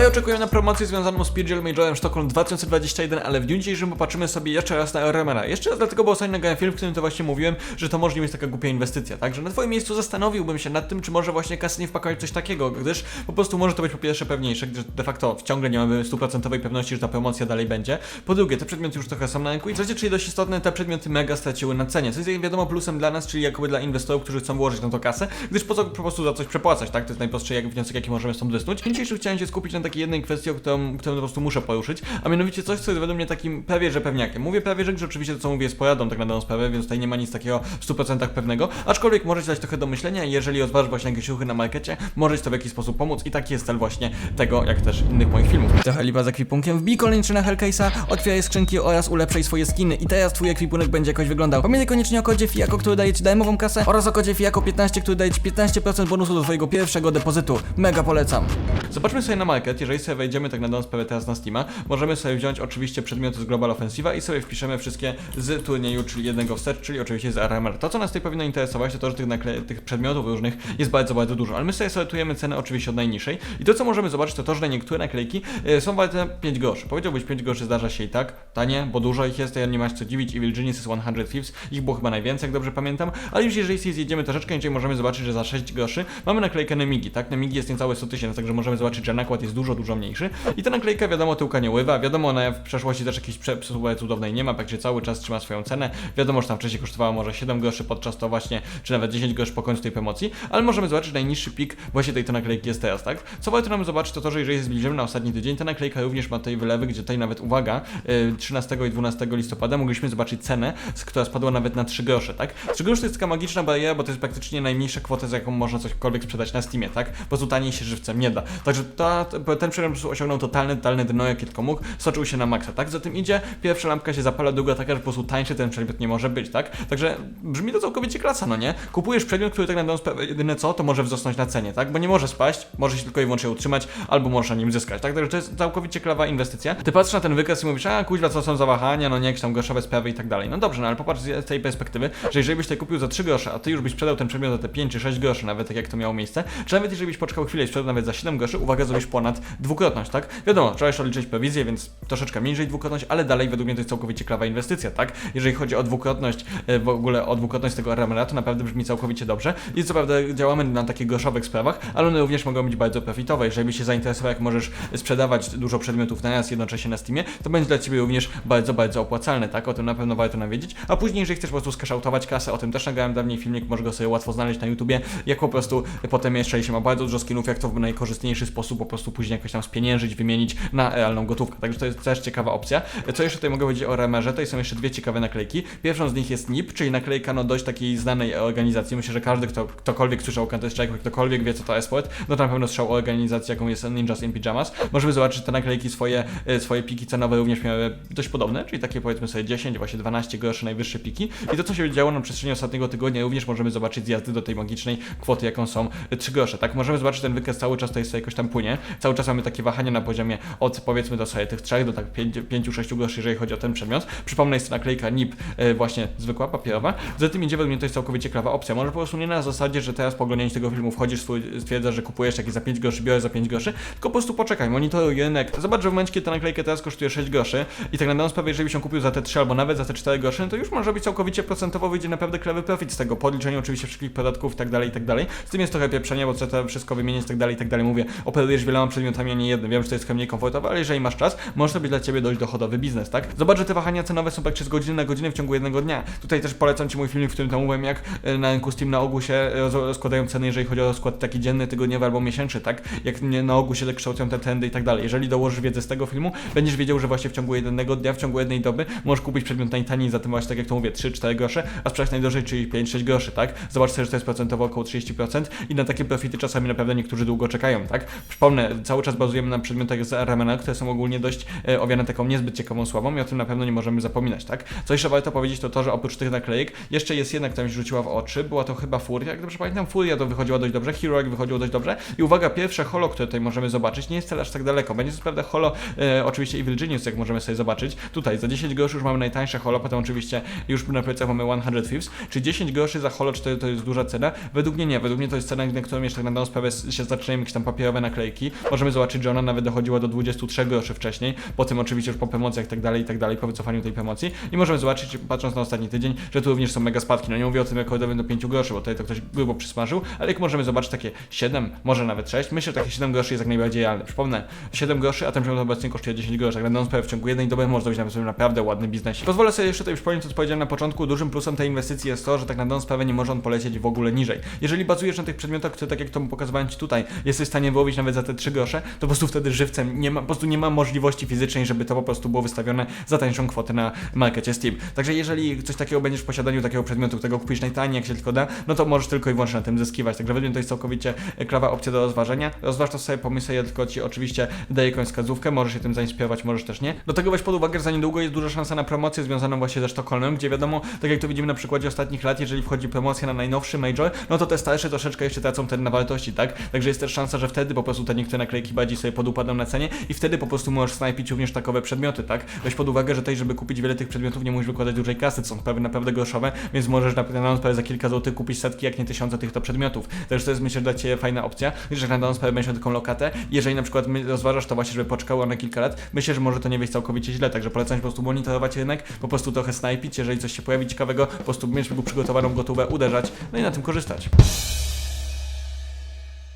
Dalej oczekujemy na promocję związaną z PGL Majorem Stockholm 2021, ale w dniu dzisiejszym popatrzymy sobie jeszcze raz na Remera. Jeszcze raz dlatego, bo ostatnio nagrałem film, w którym to właśnie mówiłem, że to może nie jest taka głupia inwestycja, także na twoim miejscu zastanowiłbym się nad tym, czy może właśnie kasy nie wpakować w coś takiego, gdyż po prostu może to być po pierwsze pewniejsze, gdyż de facto ciągle nie mamy stuprocentowej pewności, że ta promocja dalej będzie. Po drugie, te przedmioty już trochę są na rynku i trzecie, czyli dość istotne, te przedmioty mega straciły na cenie, co jest wiadomo plusem dla nas, czyli jakoby dla inwestorów, którzy chcą włożyć na to kasę, gdyż po co po prostu za coś przepłacać, tak? To jest najprostszy jak wniosek, jaki możemy stąd wysnuć. Dzisiejszy chciałem się skupić na takiej jednej kwestii, o którą, którą po prostu muszę poruszyć, a mianowicie coś, co jest według mnie takim prawie że pewniakiem. Mówię prawie że, że oczywiście to co mówię jest poradą tak na daną sprawę, więc tutaj nie ma nic takiego w 100% pewnego, aczkolwiek może ci dać trochę do myślenia i jeżeli odważysz właśnie jakieś ruchy na markecie, może ci to w jakiś sposób pomóc i taki jest cel właśnie tego, jak też innych moich filmów. Trochę lipa z ekwipunkiem, wbij na Hellcase'a, otwieraj skrzynki oraz ulepszaj swoje skiny i teraz twój ekwipunek będzie jakoś wyglądał. Pamiętaj koniecznie o kodzie FIAKO, który daje ci darmową kasę oraz o kodzie FIAKO 15, który daje ci 15% bonusu do twojego pierwszego depozytu. Mega polecam. Zobaczmy sobie na market, jeżeli sobie wejdziemy tak na dobrą sprawę teraz na Steama, możemy sobie wziąć oczywiście przedmioty z Global Offensiva i sobie wpiszemy wszystkie z turnieju, czyli jednego wstecz, czyli oczywiście z RMR. To co nas tutaj powinno interesować, to to, że tych, tych przedmiotów różnych jest bardzo, bardzo dużo, ale my sobie sortujemy cenę oczywiście od najniższej i to co możemy zobaczyć to to, że niektóre naklejki e, są warte 5 groszy. Powiedziałbyś 5 groszy zdarza się i tak, tanie, bo dużo ich jest, ja nie masz co dziwić, Evil Genius jest 100 Thieves, ich było chyba najwięcej, jak dobrze pamiętam, ale już jeżeli sobie zjedziemy troszeczkę niżej, możemy zobaczyć, że za 6 groszy mamy naklejkę Nemigi, tak? Nemigi jest niecałe 100 tysięcy, także możemy zobaczyć, że nakład jest dużo, dużo mniejszy i ta naklejka wiadomo tyłka nie ływa, wiadomo ona w przeszłości też jakiejś prze- przesuwy cudownej nie ma, także cały czas trzyma swoją cenę, wiadomo, że tam wcześniej kosztowała może 7 groszy podczas to właśnie, czy nawet 10 groszy po końcu tej promocji, ale możemy zobaczyć, najniższy pik właśnie tej naklejki jest teraz, tak? Co warto nam zobaczyć to to, że jeżeli się zbliżymy na ostatni tydzień, ta naklejka również ma tej wylewy, gdzie tutaj nawet, uwaga, y, 13 i 12 listopada mogliśmy zobaczyć cenę, z- która spadła nawet na 3 grosze, tak? 3 groszy to jest taka magiczna bariera, bo to jest praktycznie najmniejsza kwota, za jaką można cośkolwiek sprzedać na Steamie, tak? Po prostu taniej się żywcem nie da. Także ta, ten przedmiot po prostu osiągnął totalny, totalny dno, jakie tylko mógł, soczył się na maksa, tak? Za tym idzie, pierwsza lampka się zapala, druga taka, że po prostu tańszy ten przedmiot nie może być, tak? Także brzmi to całkowicie klasa, no nie? Kupujesz przedmiot, który tak na dobrą sprawę jedyne co, to może wzrosnąć na cenie, tak? Bo nie może spaść, może się tylko i wyłącznie utrzymać, albo możesz na nim zyskać, tak? Także to jest całkowicie klawa inwestycja. Ty patrzysz na ten wykaz i mówisz, a kuźwa, co są za wahania, no nie, jakieś tam groszowe sprawy i tak dalej. No dobrze, no ale popatrz z tej perspektywy, że jeżeli byś tutaj kupił za 3 grosze, a ty już byś sprzedał ten przedmiot za te 5 czy 6 groszy, nawet tak jak to miało miejsce, czy nawet jeżeli byś poczekał chwilę i sprzedał nawet za 7 groszy, uwaga, zrobisz ponad dwukrotność, tak? Wiadomo, trzeba jeszcze odliczyć prowizję, więc troszeczkę mniej dwukrotność, ale dalej według mnie to jest całkowicie klawa inwestycja, tak? Jeżeli chodzi o dwukrotność, e, w ogóle o dwukrotność tego to naprawdę brzmi całkowicie dobrze. I co prawda działamy na takich groszowych sprawach, ale one również mogą być bardzo profitowe. Jeżeli się zainteresował, jak możesz sprzedawać dużo przedmiotów na raz jednocześnie na Steamie, to będzie dla Ciebie również bardzo, bardzo opłacalne, tak? O tym na pewno warto nam wiedzieć. A później, jeżeli chcesz po prostu skaszautować kasę, o tym też nagrałem dawniej filmik, możesz go sobie łatwo znaleźć na YouTubie, jak po prostu potem jeszcze się ma bardzo dużo skinów, jak to w najkorzystniejszy sposób po prostu później jakoś tam spieniężyć, wymienić na realną gotówkę. Także to jest też ciekawa opcja. Co jeszcze tutaj mogę powiedzieć o RMR-ze? Tutaj są jeszcze dwie ciekawe naklejki. Pierwszą z nich jest NIP, czyli naklejka no dość takiej znanej organizacji. Myślę, że każdy, kto ktokolwiek słyszał o Counter Strike, ktokolwiek wie co to esport, no to na pewno słyszał o organizacji, jaką jest Ninjas in Pyjamas. Możemy zobaczyć, że te naklejki swoje, e, swoje piki cenowe również miały dość podobne, czyli takie powiedzmy sobie 10, właśnie 12 groszy najwyższe piki. I to, co się działo na przestrzeni ostatniego tygodnia, również możemy zobaczyć zjazdy do tej magicznej kwoty, jaką są 3 grosze. Tak, możemy zobaczyć, ten wykaz cały czas tutaj sobie jakoś tam płynie. Cały czas mamy takie wahania na poziomie od powiedzmy do sobie tych 3 do tak 5-6 groszy, jeżeli chodzi o ten przedmiot. Przypomnę, jest to naklejka NIP, e, właśnie zwykła, papierowa. Za tym idzie według mnie to jest całkowicie klawa opcja. Może po prostu nie na zasadzie, że teraz po oglądaniu tego filmu wchodzisz, stwierdzasz, że kupujesz jakieś za 5 groszy, biorę za 5 groszy, tylko po prostu poczekaj, monitoruj rynek. Zobacz, że w momencie, kiedy ta naklejka teraz kosztuje 6 groszy i tak na dobrą sprawę, jeżeli ją kupił za te 3 albo nawet za te 4 groszy, no to już może być całkowicie procentowo wyjdzie naprawdę klawy profit z tego, po odliczeniu oczywiście wszystkich podatków i tak dalej, i tak dalej. Z tym jest trochę pieprzenie, bo trzeba wszystko wymienić i tak dalej, i tak dalej. Mówię, operujesz wieloma przedmiotami, a nie jednym. Wiem, że to jest trochę mniej komfortowe, ale jeżeli masz czas, może to być dla Ciebie dość dochodowy biznes, tak? Zobacz, że te wahania cenowe są praktycznie z godziny na godzinę w ciągu jednego dnia. Tutaj też polecam Ci mój filmik, w którym tam mówiłem, jak e, na rynku Steam na ogół się e, roz- rozkładają ceny, jeżeli chodzi o rozkład taki dzienny, tygodniowy albo miesięczny, tak? Jak na ogół się kształtują te trendy i tak dalej. Jeżeli dołożysz wiedzę z tego filmu, będziesz wiedział, że właśnie w ciągu jednego dnia, w ciągu jednej doby możesz kupić przedmiot najtaniej za tym właśnie, tak jak to mówię, 3-4 grosze, a sprzedać najdrożej, czyli 5-6 groszy, tak? Zobacz sobie, że to jest procentowo około 30% i na takie profity czasami naprawdę niektórzy długo czekają, tak? Przypomnę, cały czas bazujemy na przedmiotach z RMN, które są ogólnie dość e, owiane taką niezbyt ciekawą sławą i o tym na pewno nie możemy zapominać, tak? Co jeszcze warto powiedzieć, to to, że oprócz tych naklejek jeszcze jest jedna, która mi rzuciła w oczy, była to chyba Furia, jak dobrze pamiętam, Furia to wychodziła dość dobrze, Heroic wychodziło dość dobrze. I uwaga, pierwsze holo, które tutaj możemy zobaczyć, nie jest wcale aż tak daleko, będzie to naprawdę holo, e, oczywiście Evil Genius, jak możemy sobie zobaczyć, tutaj za 10 groszy już mamy najtańsze holo, potem oczywiście już na plecach mamy 100 Thieves, czy 10 groszy za holo 4 to jest duża cena? Według mnie nie, według mnie to jest cena, na którą jeszcze tak na dobrą sprawę się zaczynają jakieś tam papierowe naklejki, możemy zobaczyć, że ona nawet dochodziła do 23 groszy wcześniej, potem oczywiście już po promocjach i tak dalej, i tak dalej, po wycofaniu tej promocji i możemy zobaczyć, patrząc na ostatni tydzień, że tu również są mega spadki, no nie mówię o tym rekordowym do 5 groszy, bo tutaj to ktoś grubo przysmażył, ale jak możemy zobaczyć takie 7, może nawet 6, myślę, że takie 7 groszy jest jak najbardziej realne, przypomnę, 7 groszy, a ten przedmiot obecnie kosztuje 10 groszy, tak na non w ciągu jednej doby może zrobić nawet sobie naprawdę ładny biznes. Pozwolę sobie jeszcze tutaj przypomnieć, co powiedziałem na początku, dużym plusem tej inwestycji jest to, że tak na dobrą sprawę nie może on polecieć w ogóle niżej. Jeżeli bazujesz na tych przedmiotach, które tak jak to pokazywałem Ci tutaj, jesteś w stanie wyłowić nawet za te 3 grosze, to po prostu wtedy żywcem nie ma, po prostu nie ma możliwości fizycznej, żeby to po prostu było wystawione za tańszą kwotę na markecie Steam. Także jeżeli coś takiego będziesz w posiadaniu takiego przedmiotu, którego kupisz najtaniej, jak się tylko da, no to możesz tylko i wyłącznie na tym zyskiwać. Także według mnie to jest całkowicie e, klawa opcja do rozważenia. Rozważ to sobie, pomyśl ja tylko Ci oczywiście daję jakąś wskazówkę, możesz się tym zainspirować, możesz też nie. Do tego weź pod uwagę, że za niedługo jest duża szansa na promocję związaną właśnie ze Sztokholmem, gdzie wiadomo, tak jak to widzimy na przykładzie ostatnich lat, jeżeli wchodzi promocja na najnowszy Major, no to te starsze troszeczkę jeszcze tracą wtedy na wartości, tak? Także jest też szansa, że wtedy po prostu te niektóre naklejki bardziej sobie podupadną na cenie i wtedy po prostu możesz snajpić również takowe przedmioty, tak? Weź pod uwagę, że tutaj, żeby kupić wiele tych przedmiotów, nie musisz wykładać dużej kasy, to są sprawy naprawdę groszowe, więc możesz na sprawę za kilka złotych kupić setki, jak nie tysiące tych to przedmiotów. Także to jest myślę dla Ciebie fajna opcja, że na sprawę będziesz taką lokatę. Jeżeli na przykład rozważasz to właśnie, żeby poczekało na kilka lat, myślę, że może to nie wyjść całkowicie źle, także polecam po prostu monitorować rynek, po prostu trochę snajpić, jeżeli coś się pojawi ciekawego, po prostu mieć przygotowaną gotówę, uderzać, no i na tym korzystać.